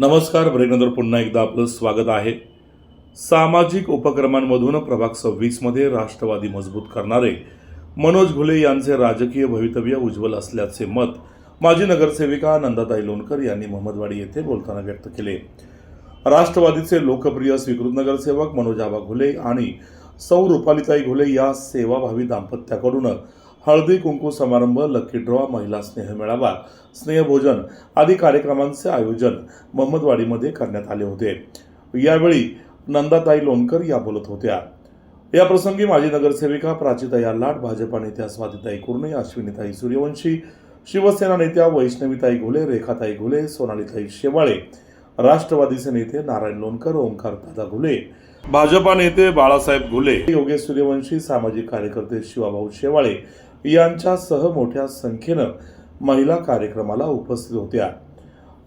नमस्कार ब्रेकनंतर पुन्हा एकदा आपलं स्वागत आहे. सामाजिक उपक्रमांमधून प्रभाग सव्वीसमध्ये राष्ट्रवादी मजबूत करणारे मनोज घुले यांचे राजकीय भवितव्य उज्ज्वल असल्याचे मत माजी नगरसेविका नंदाताई लोणकर यांनी महमदवाडी येथे बोलताना व्यक्त केले. राष्ट्रवादीचे लोकप्रिय स्वीकृत नगरसेवक मनोज आबा घुले आणि सौ रुपालिताई घुले या सेवाभावी दाम्पत्याकडून हळदी कुंकू समारंभ लकी ड्रॉ महिला स्नेह मेळावा स्नेहभोजन आदी कार्यक्रमांचे आयोजन महमदवाडीमध्ये करण्यात आले होते. यावेळी नंदाताई लोणकर या बोलत होत्या. या प्रसंगी माजी नगरसेविका प्राचिताई आल्हाट भाजपा नेत्या स्वातीताई कुर्णे अश्विनीताई सूर्यवंशी शिवसेना नेत्या वैष्णवीताई घुले रेखाताई घुले सोनालीताई शेवाळे राष्ट्रवादीचे नेते नारायण लोणकर ओंकार दादा घुले भाजपा नेते बाळासाहेब घुले योगेश सूर्यवंशी सामाजिक कार्यकर्ते शिवाभाऊ शेवाळे यांच्यासह मोठ्या संख्येनं महिला कार्यक्रमाला उपस्थित होत्या.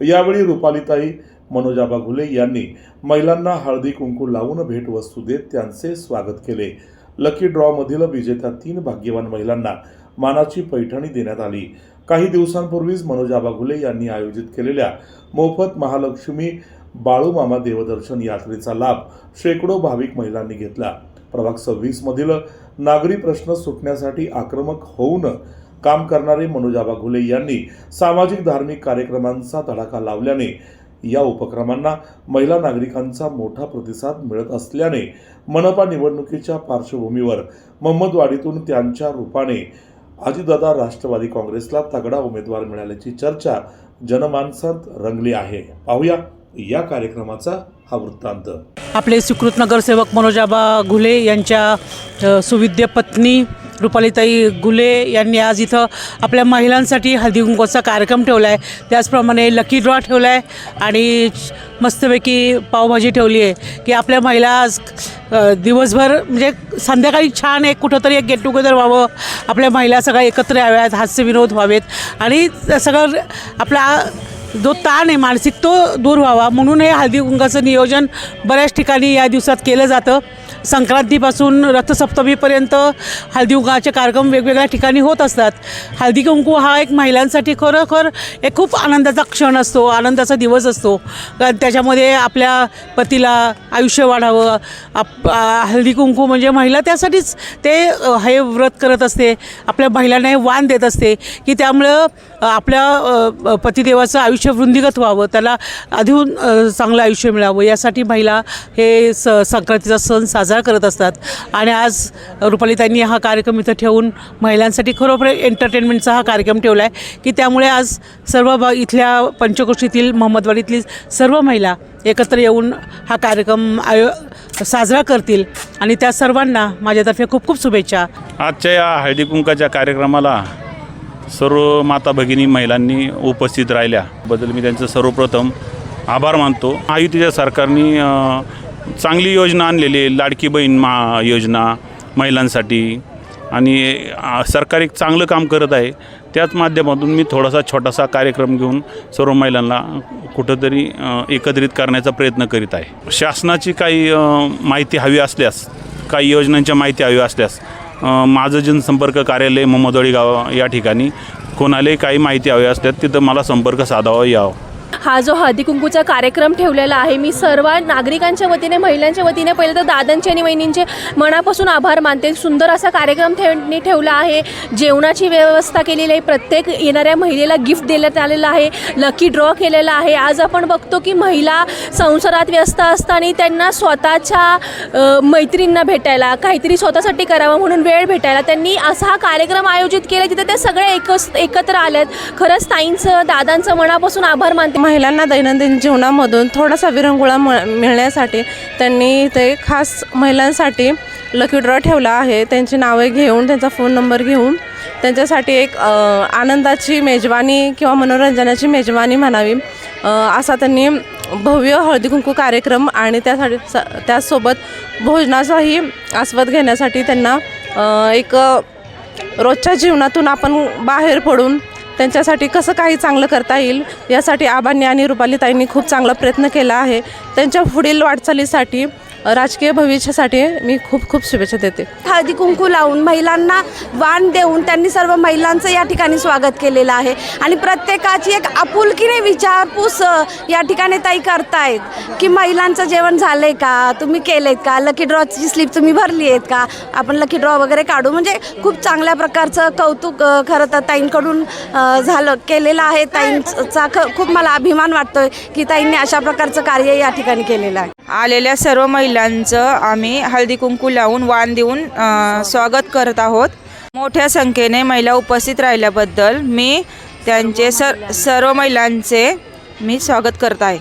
यावेळी रुपालीताई मनोजाबा घुले यांनी महिलांना हळदी कुंकू लावून भेटवस्तू देत त्यांचे स्वागत केले. लकी ड्रॉमधील विजेत्या तीन भाग्यवान महिलांना मानाची पैठणी देण्यात आली. काही दिवसांपूर्वीच मनोजाबा घुले यांनी आयोजित केलेल्या मोफत महालक्ष्मी बाळूमामा देवदर्शन यात्रेचा लाभ शेकडो भाविक महिलांनी घेतला. प्रभाग सव्वीसमधील नागरी प्रश्न सुटण्यासाठी आक्रमक होऊन काम करणारे मनोजाबा घुले यांनी सामाजिक धार्मिक कार्यक्रमांचा धडाका लावल्याने या उपक्रमांना महिला नागरिकांचा मोठा प्रतिसाद मिळत असल्याने मनपा निवडणुकीच्या पार्श्वभूमीवर मोहम्मदवाडीतून त्यांच्या रूपाने अजितदादा राष्ट्रवादी काँग्रेसला तगडा उमेदवार मिळाल्याची चर्चा जनमानसात रंगली आहे. पाहूया. या कार्यक्रमाचा हा वृत्तांत. आपले स्वीकृत नगरसेवक मनोजाबा घुले यांच्या सुविद्य पत्नी रुपालीताई गुले यांनी आज इथं आपल्या महिलांसाठी हळदी कुंकवाचा कार्यक्रम ठेवला आहे त्याचप्रमाणे लकी ड्रॉ ठेवला आहे आणि मस्तपैकी पावभाजी ठेवली आहे की आपल्या महिला आज दिवसभर म्हणजे संध्याकाळी छान एक कुठंतरी एक गेट टुगेदर व्हावं. आपल्या महिला सगळ्या एकत्र याव्यात हास्यविनोद व्हावेत आणि सगळं आपला जो ताण आहे मानसिक तो दूर व्हावा. म्हणून हे हळदी कुंकाचं नियोजन बऱ्याच ठिकाणी या दिवसात केलं जातं. संक्रांतीपासून रथसप्तमीपर्यंत हळदी कुंकाचे कार्यक्रम वेगवेगळ्या ठिकाणी होत असतात. हळदी कुंकू हा एक महिलांसाठी खरोखर एक खूप आनंदाचा क्षण असतो आनंदाचा दिवस असतो. कारण त्याच्यामध्ये आपल्या पतीला आयुष्य वाढावं आप हळदी कुंकू म्हणजे महिला त्यासाठीच ते हे व्रत करत असते. आपल्या महिलांना हे वाण देत असते की त्यामुळं आपल्या पतिदेवाचं आयुष्य वृद्धिगत व्हावं त्याला अधिक चांगलं आयुष्य मिळावं. यासाठी महिला हे स संक्रांतीचा सण साजरा साजरा करत असतात. आणि आज रुपालीताईंनी हा कार्यक्रम इथं ठेवून महिलांसाठी खरोखर एंटरटेनमेंटचा हा कार्यक्रम ठेवला आहे की त्यामुळे आज सर्व भा इथल्या पंचक्रोशीतील महम्मदवाडीतली सर्व महिला एकत्र येऊन हा कार्यक्रम आयो साजरा करतील. आणि त्या सर्वांना माझ्यातर्फे खूप खूप शुभेच्छा. आजच्या या हळदी कुंकाच्या कार्यक्रमाला सर्व माता भगिनी महिलांनी उपस्थित राहिल्याबद्दल मी त्यांचं सर्वप्रथम आभार मानतो. आयुतीच्या सरकारने चांगली योजना आणलेली आहे. लाडकी बहीण मा योजना महिलांसाठी. आणि सरकार एक चांगलं काम करत आहे. त्याच माध्यमातून मी थोडासा छोटासा कार्यक्रम घेऊन सर्व महिलांना कुठंतरी एकत्रित करण्याचा प्रयत्न करीत आहे. शासनाची काही माहिती हवी असल्यास काही योजनांच्या माहिती हवी असल्यास माझं जनसंपर्क कार्यालय मोहम्मदवाडी गाव या ठिकाणी. कोणालाही काही माहिती हवी असल्यास तिथं मला संपर्क साधावा यावं. हा जो हळदीकुंकूचा कार्यक्रम ठेवलेला आहे मी सर्व नागरिकांच्या वतीने महिलांच्या वतीने पहिले तर दादांचे आणि वहिनींचे मनापासून आभार मानते. सुंदर असा कार्यक्रम ठेव ठेवला आहे. जेवणाची व्यवस्था केलेली आहे. प्रत्येक येणाऱ्या महिलेला गिफ्ट देण्यात आलेलं आहे. लकी ड्रॉ केलेला आहे. आज आपण बघतो की महिला संसारात व्यस्त असताना त्यांना स्वतःच्या मैत्रींना भेटायला काहीतरी स्वतःसाठी करावं म्हणून वेळ भेटायला त्यांनी असा हा कार्यक्रम आयोजित केला तिथे ते सगळे एकच एकत्र आल्यात खरंच ताईंचं दादांचं मनापासून आभार मानते. महिलांना दैनंदिन जीवनामधून थोडासा विरंगुळा म- मिळण्यासाठी त्यांनी ते खास महिलांसाठी लकी ड्रॉ ठेवला आहे. त्यांची नावे घेऊन त्यांचा फोन नंबर घेऊन त्यांच्यासाठी एक आनंदाची मेजवानी किंवा मनोरंजनाची मेजवानी म्हणावी. असा त्यांनी भव्य हळदी कुंकू कार्यक्रम आणि त्यासाठी स भोजनाचाही आस्वाद घेण्यासाठी त्यांना एक रोजच्या जीवनातून आपण बाहेर पडून त्यांच्यासाठी कसं काही चांगलं करता येईल यासाठी आबांनी आणि रुपालीताईंनी खूप चांगला प्रयत्न केला आहे. त्यांच्या पुढील वाटचालीसाठी राजकीय भविष्यासाठी मी खूप खूप शुभेच्छा देते. हळदी कुंकू लावून महिलांना वाण देऊन त्यांनी सर्व महिलांचं या ठिकाणी स्वागत केलेलं आहे. आणि प्रत्येकाची एक आपुलकीने विचारपूस या ठिकाणी ताई करतायत की महिलांचं जेवण झालंय का? तुम्ही केलेत का? लकी ड्रॉची स्लिप तुम्ही भरली आहेत का? आपण लकी ड्रॉ वगैरे काढू. म्हणजे खूप चांगल्या प्रकारचं कौतुक खरं तर ताईंकडून झालं केलेलं आहे. ताईंचा ख खूप मला अभिमान वाटतोय की ताईंनी अशा प्रकारचं कार्य या ठिकाणी केलेलं आहे. आलेल्या सर्व महिलांचं आम्ही हळदी कुंकू लावून वाण देऊन स्वागत करत आहोत. मोठ्या संख्येने महिला उपस्थित राहिल्याबद्दल मी त्यांचे सर सर्व महिलांचे मी स्वागत करत आहे.